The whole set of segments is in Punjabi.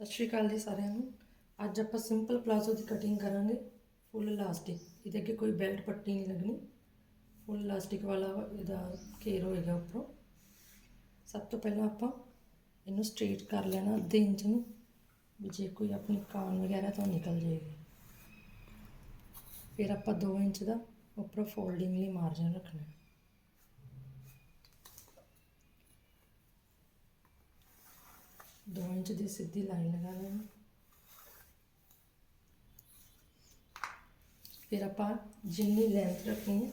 ਸਤਿ ਸ਼੍ਰੀ ਅਕਾਲ ਜੀ ਸਾਰਿਆਂ ਨੂੰ। ਅੱਜ ਆਪਾਂ ਸਿੰਪਲ ਪਲਾਜ਼ੋ ਦੀ ਕਟਿੰਗ ਕਰਾਂਗੇ ਫੁੱਲ ਇਲਾਸਟਿਕ ਇਹਦੇ ਅੱਗੇ ਕੋਈ ਬੈਲਟ ਪੱਟੀ ਨਹੀਂ ਲੱਗਣੀ। ਫੁੱਲ ਇਲਾਸਟਿਕ ਵਾਲਾ ਇਹਦਾ ਘੇਰ ਹੋਏਗਾ ਉੱਪਰੋਂ। ਸਭ ਤੋਂ ਪਹਿਲਾਂ ਆਪਾਂ ਇਹਨੂੰ ਸਟ੍ਰੇਟ ਕਰ ਲੈਣਾ ਅੱਧੇ ਇੰਚ ਨੂੰ, ਵੀ ਜੇ ਕੋਈ ਆਪਣੀ ਕਾਨ ਵਗੈਰਾ ਤੋਂ ਨਿਕਲ ਜਾਏਗੀ ਫਿਰ ਆਪਾਂ 2 ਇੰਚ ਦਾ ਉੱਪਰੋਂ ਫੋਲਡਿੰਗ ਲਈ ਮਾਰਜਨ ਰੱਖਣਾ ਹੈ। ਦੋ ਇੰਚ ਦੀ ਸਿੱਧੀ ਲਾਈਨ ਲਗਾ ਲੈਣਾ। ਫਿਰ ਆਪਾਂ ਜਿੰਨੀ ਲੈਂਥ ਰੱਖਣੀ ਹੈ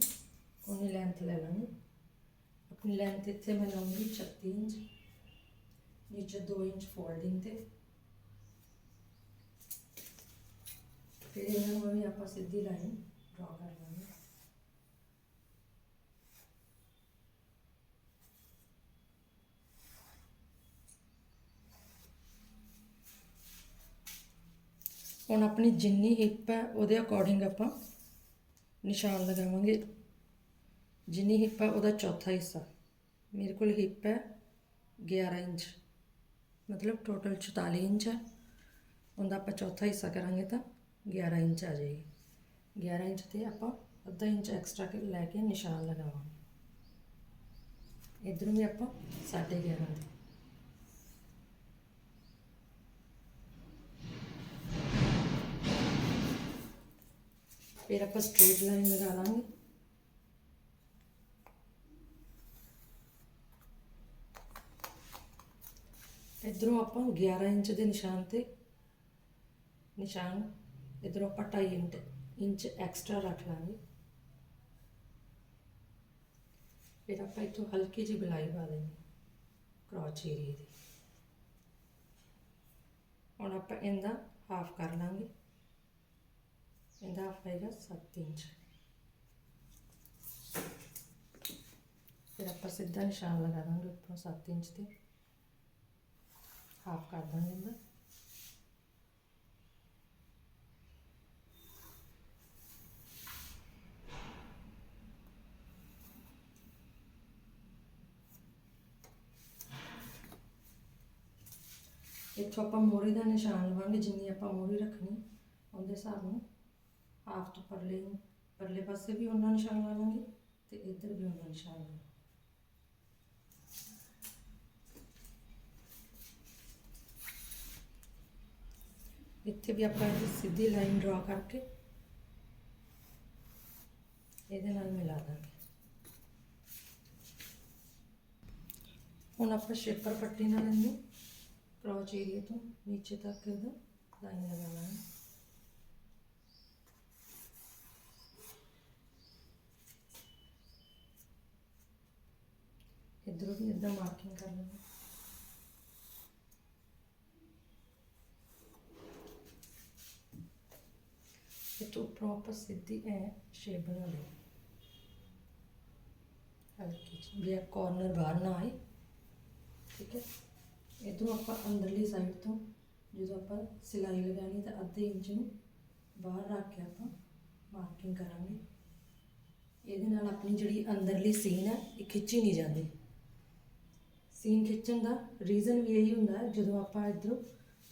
ਉਨੀ ਲੈਂਥ ਲੈ ਲਾਂਗੇ ਆਪਣੀ ਲੈਂਥ ਇੱਥੇ ਮੈਂ ਲਾਉਂਗੀ 36 ਇੰਚ, ਨੀਚੇ 2 ਇੰਚ ਫੋਲਡਿੰਗ ਤੇ। ਫਿਰ ਇਹਨਾਂ ਨੂੰ ਵੀ ਆਪਾਂ ਸਿੱਧੀ ਲਾਈਨ ਡਰਾ ਕਰ ਲਾਂਗੇ ਹੁਣ ਆਪਣੀ ਜਿੰਨੀ ਹਿੱਪ ਹੈ, ਉਹਦੇ ਅਕੋਰਡਿੰਗ ਆਪਾਂ ਨਿਸ਼ਾਨ ਲਗਾਵਾਂਗੇ। ਜਿੰਨੀ ਹਿੱਪ ਹੈ, ਉਹਦਾ ਚੌਥਾ ਹਿੱਸਾ। ਮੇਰੇ ਕੋਲ ਹਿੱਪ ਹੈ 11 ਇੰਚ। ਮਤਲਬ ਟੋਟਲ 44 ਇੰਚ ਹੈ। ਉਹਦਾ ਆਪਾਂ ਚੌਥਾ ਹਿੱਸਾ ਕਰਾਂਗੇ ਤਾਂ 11 ਇੰਚ ਆ ਜਾਏਗੀ। 11 ਇੰਚ ਤੇ ਆਪਾਂ ਅੱਧਾ ਇੰਚ ਐਕਸਟਰਾ ਲੈ ਕੇ ਨਿਸ਼ਾਨ ਲਗਾਵਾਂਗੇ। ਇਧਰੋਂ ਵੀ ਆਪਾਂ 11.5 ਫਿਰ ਆਪਾਂ ਸਟ੍ਰੇਟ ਲਾਈਨ ਲਗਾ ਲਾਂਗੇ। ਇਧਰੋਂ ਆਪਾਂ 11 ਇੰਚ ਦੇ ਨਿਸ਼ਾਨ ਤੇ ਨਿਸ਼ਾਨ, ਇਧਰੋਂ ਆਪਾਂ 2.5 ਇੰਚ ਇੰਚ ਐਕਸਟਰਾ ਰੱਖ ਲਾਂਗੇ। ਫਿਰ ਆਪਾਂ ਇੱਥੋਂ ਹਲਕੀ ਜਿਹੀ ਗਲਾਈ ਪਾ ਦੇਣੀ ਕ੍ਰੋਚ ਏਰੀਏ ਦੀ। ਹੁਣ ਆਪਾਂ ਇਹਦਾ ਹਾਫ ਕਰ ਲਾਂਗੇ। ਇਹਦਾ ਹਾਫ ਆਏਗਾ 7 ਇੰਚ ਫਿਰ ਆਪਾਂ ਸਿੱਧਾ ਨਿਸ਼ਾਨ ਲਗਾ ਦਾਂਗੇ ਉੱਪਰੋਂ 7 ਇੰਚ ਤੇ ਹਾਫ ਕਰ ਦਾਂਗੇ ਇਹਦਾ ਇੱਥੋਂ ਆਪਾਂ ਮੋਰੀ ਦਾ ਨਿਸ਼ਾਨ ਲਵਾਂਗੇ ਜਿੰਨੀ ਆਪਾਂ ਮੋਰੀ ਰੱਖਣੀ ਉਹਦੇ ਹਿਸਾਬ ਨਾਲ ਹਾਫ ਤੋਂ ਪਰਲੇ ਪਰਲੇ ਪਾਸੇ ਵੀ ਉਹਨਾਂ ਨਿਸ਼ਾਨ ਲਾ ਲਾਂਗੇ ਤੇ ਇੱਧਰ ਵੀ ਉਹਨਾਂ ਨਿਸ਼ਾਨ ਲਾ ਇੱਥੇ ਵੀ ਆਪਾਂ ਇਹਦੀ ਸਿੱਧੀ ਲਾਈਨ ਡਰਾ ਕਰਕੇ ਇਹਦੇ ਨਾਲ ਮਿਲਾ ਦਾਂਗੇ। ਹੁਣ ਆਪਾਂ ਸ਼ੇਪਰ ਪੱਟੀ ਨਾਲ ਇਹਨੂੰ ਕ੍ਰੋਚ ਏਰੀਆ ਤੋਂ ਨੀਚੇ ਤੱਕ ਇਹਦਾ ਲਾਈਨ ਲਗਾਉਣਾ ਹੈ। ਇਧਰੋਂ ਵੀ ਇਦਾਂ ਮਾਰਕਿੰਗ ਕਰ ਲੈਣਾ ਇਹ ਤੋਂ ਉੱਪਰੋਂ ਆਪਾਂ ਸਿੱਧੀ ਐ ਸ਼ੇਪ ਬਣਾ ਲਓ ਹਲਕੀ ਜਿਹੀ, ਵੀ ਇਹ ਕਾਰਨਰ ਬਾਹਰ ਨਾ ਆਏ। ਠੀਕ ਹੈ? ਇਧਰੋਂ ਆਪਾਂ ਅੰਦਰਲੀ ਸਾਈਡ ਤੋਂ ਜਦੋਂ ਆਪਾਂ ਸਿਲਾਈ ਲਗਾਣੀ ਤਾਂ ਅੱਧੇ ਇੰਚ ਨੂੰ ਬਾਹਰ ਰੱਖ ਕੇ ਆਪਾਂ ਮਾਰਕਿੰਗ ਕਰਾਂਗੇ। ਇਹਦੇ ਨਾਲ ਆਪਣੀ ਜਿਹੜੀ ਅੰਦਰਲੀ ਸੀਨ ਹੈ, ਇਹ ਖਿੱਚੀ ਨਹੀਂ ਜਾਂਦੀ। ਸੀਨ ਖਿੱਚਣ ਦਾ ਰੀਜ਼ਨ ਵੀ ਇਹੀ ਹੁੰਦਾ ਹੈ ਜਦੋਂ ਆਪਾਂ ਇਧਰੋਂ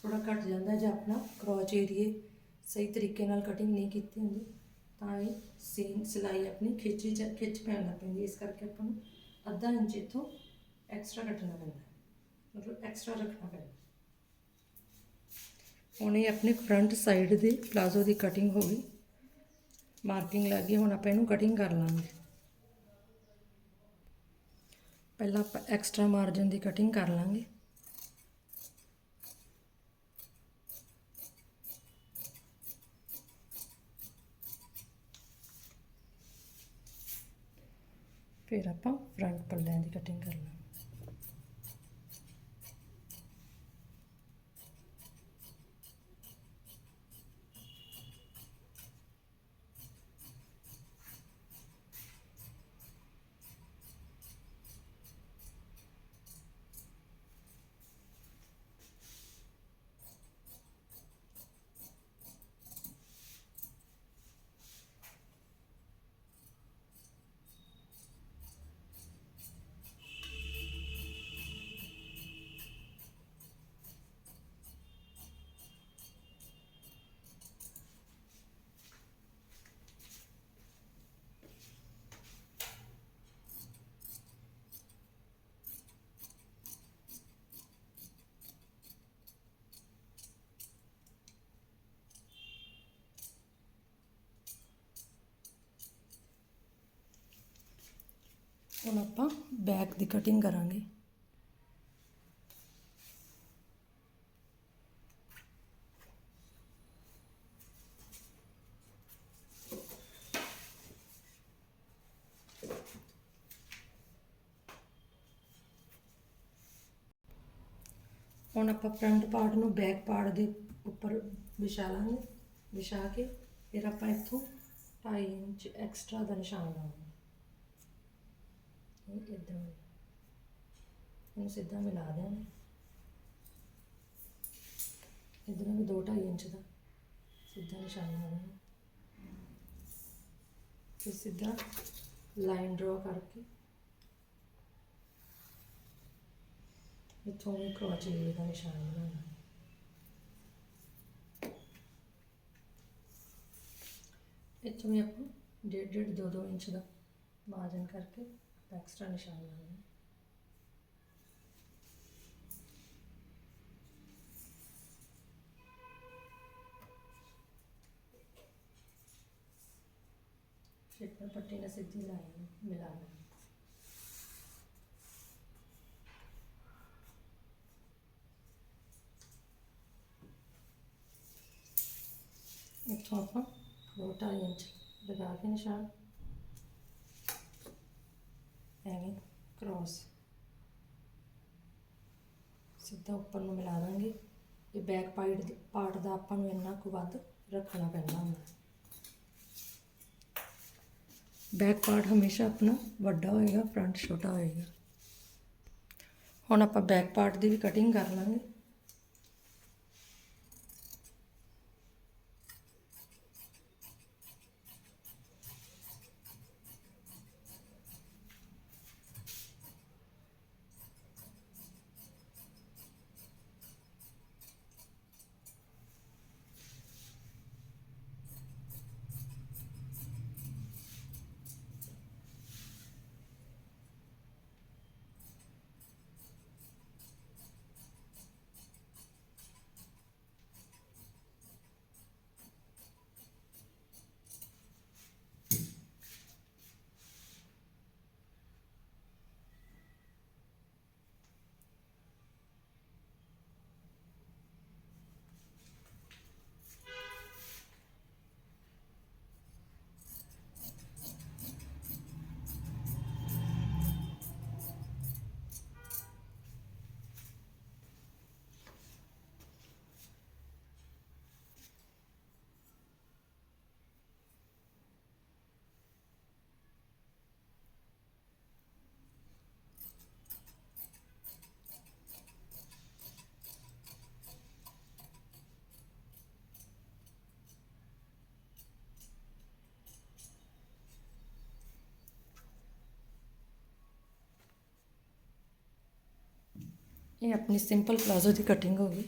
ਥੋੜਾ ਘਟ ਜਾਂਦਾ ਜਾਂ ਆਪਣਾ ਕਰੋਚ ਏਰੀਏ ਸਹੀ ਤਰੀਕੇ ਨਾਲ ਕਟਿੰਗ ਨਹੀਂ ਕੀਤੀ ਹੁੰਦੀ, ਤਾਂ ਇਹ ਸੀਨ ਸਿਲਾਈ ਆਪਣੀ ਖਿੱਚੀ ਖਿੱਚ ਪੈਣ ਲੱਗ ਪੈਂਦੀ ਇਸ ਕਰਕੇ ਆਪਾਂ ਨੂੰ ਅੱਧਾ ਇੰਚ ਇਥੋਂ ਐਕਸਟਰਾ ਕੱਟਣਾ ਪੈਂਦਾ ਮਤਲਬ ਐਕਸਟਰਾ ਰੱਖਣਾ ਪੈਂਦਾ ਹੁਣ ਇਹ ਆਪਣੇ ਫਰੰਟ ਸਾਈਡ ਦੇ ਪਲਾਜ਼ੋ ਦੀ ਕਟਿੰਗ ਹੋ ਗਈ। ਮਾਰਕਿੰਗ ਲੱਗ ਗਈ, ਹੁਣ ਆਪਾਂ ਇਹਨੂੰ ਕਟਿੰਗ ਕਰ ਲਾਂਗੇ। ਪਹਿਲਾਂ ਆਪਾਂ ਐਕਸਟਰਾ ਮਾਰਜਨ ਦੀ ਕਟਿੰਗ ਕਰ ਲਾਂਗੇ। ਫਿਰ ਆਪਾਂ ਫਰੰਟ ਪੱਲਿਆਂ ਦੀ ਕਟਿੰਗ ਕਰ ਲਾਂਗੇ। ਹੁਣ ਆਪਾਂ ਬੈਕ ਦੀ ਕਟਿੰਗ ਕਰਾਂਗੇ। ਹੁਣ ਆਪਾਂ ਫਰੰਟ ਪਾਰਟ ਨੂੰ ਬੈਕ ਪਾਰਟ ਦੇ ਉੱਪਰ ਵਿਛਾ ਲਾਂਗੇ, ਵਿਛਾ ਕੇ ਫਿਰ ਆਪਾਂ ਇੱਥੋਂ 2.5 ਇੰਚ ਐਕਸਟਰਾ ਦਾ ਨਿਸ਼ਾਨ ਲਾਵਾਂਗੇ ਇਹ ਇਦਾਂ ਇਹਨੂੰ ਸਿੱਧਾ ਮਿਲਾ ਦਿਆਂਗੇ ਇਧਰੋਂ ਵੀ 2.5 ਇੰਚ ਦਾ। ਸਿੱਧਾ ਨਿਸ਼ਾਨ ਲਾਵਾਂਗੇ ਫਿਰ ਸਿੱਧਾ ਲਾਈਨ ਡਰਾ ਕਰਕੇ। ਇੱਥੋਂ ਵੀ ਕਰੋਚੇ ਦਾ ਨਿਸ਼ਾਨ ਬਣਾਉਣਾ ਇੱਥੋਂ ਵੀ ਆਪਾਂ ਡੇਢ ਡੇਢ ਦੋ ਦੋ ਇੰਚ ਦਾ ਮਾਰਜਨ ਕਰਕੇ ਐਕਸਟਰਾ ਨਿਸ਼ਾਨ ਲਾਉਣਾ ਹੈ ਸ਼ੇਪਰ ਪੱਟੀ ਨਾਲ ਸਿੱਧੀ ਲਾਈਨ ਮਿਲਾਉਣਾ ਇੱਥੋਂ ਆਪਾਂ ਦੋ ਇੰਚ ਲਗਾ ਕੇ ਨਿਸ਼ਾਨ ਐਵੇਂ ਕ੍ਰੋਸ ਸਿੱਧਾ ਉੱਪਰ ਨੂੰ ਮਿਲਾ ਦਾਂਗੇ। ਇਹ ਬੈਕ ਪਾਰਟ ਪਾਰਟ ਦਾ ਆਪਾਂ ਨੂੰ ਇੰਨਾ ਕੁ ਵੱਧ ਰੱਖਣਾ ਪੈਂਦਾ ਹੁੰਦਾ ਬੈਕ ਪਾਰਟ ਹਮੇਸ਼ਾ ਆਪਣਾ ਵੱਡਾ ਹੋਏਗਾ ਫਰੰਟ ਛੋਟਾ ਹੋਏਗਾ। ਹੁਣ ਆਪਾਂ ਬੈਕ ਪਾਰਟ ਦੀ ਵੀ ਕਟਿੰਗ ਕਰ ਲਾਂਗੇ। ਇਹ ਆਪਣੀ ਸਿੰਪਲ ਪਲਾਜ਼ੋ ਦੀ ਕਟਿੰਗ ਹੋ ਗਈ।